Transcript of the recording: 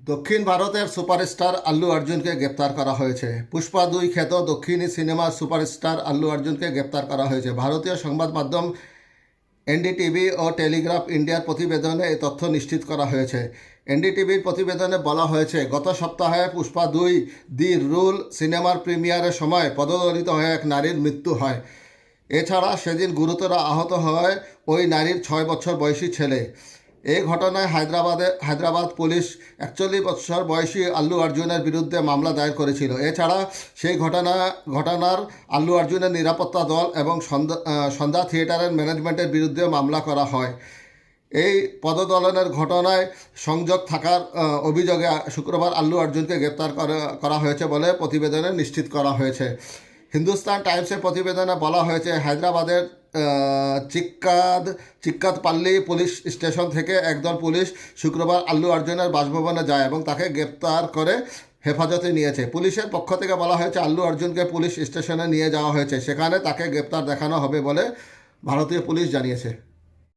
দক্ষিণ ভারতের সুপারস্টার আল্লু অর্জুনকে গ্রেপ্তার করা হয়েছে। পুষ্পা দুই খ্যাত দক্ষিণী সিনেমার সুপারস্টার আল্লু অর্জুনকে গ্রেপ্তার করা হয়েছে। ভারতীয় সংবাদ মাধ্যম এনডিটিভি ও টেলিগ্রাফ ইন্ডিয়ার প্রতিবেদনে এই তথ্য নিশ্চিত করা হয়েছে। এনডিটিভির প্রতিবেদনে বলা হয়েছে, গত সপ্তাহে পুষ্পা দুই দি রুল সিনেমার প্রিমিয়ারের সময় পদদলিত হয়ে এক নারীর মৃত্যু হয়। এছাড়া সেদিন গুরুতর আহত হয় ওই নারীর ছয় বছর বয়সী ছেলে। এই ঘটনায় হায়দ্রাবাদে, হায়দ্রাবাদ পুলিশ একচল্লিশ বছর বয়সী আল্লু অর্জুনের বিরুদ্ধে মামলা দায়ের করেছিল। এছাড়া সেই ঘটনা, ঘটনার আল্লু অর্জুনের নিরাপত্তা দল এবং সন্ধ্যা সন্ধ্যা থিয়েটারের ম্যানেজমেন্টের বিরুদ্ধে মামলা করা হয়। এই পদদলনের ঘটনায় সংযোগ থাকার অভিযোগে শুক্রবার আল্লু অর্জুনকে গ্রেপ্তার করা- করা হয়েছে বলে প্রতিবেদনে নিশ্চিত করা হয়েছে। হিন্দুস্তান টাইমসের প্রতিবেদনে বলা হয়েছে, হায়দ্রাবাদের আহ, চিক্কাদ পাল্লি পুলিশ স্টেশন থেকে একদল পুলিশ শুক্রবার আল্লু অর্জুনের বাসভবনে যায় এবং তাকে গ্রেপ্তার করে হেফাজতে নিয়েছে। পুলিশের পক্ষ থেকে বলা হয়েছে আল্লু অর্জুনকে পুলিশ স্টেশনে নিয়ে যাওয়া হয়েছে। সেখানে তাকে গ্রেপ্তার দেখানো হবে বলে ভারতীয় পুলিশ জানিয়েছে।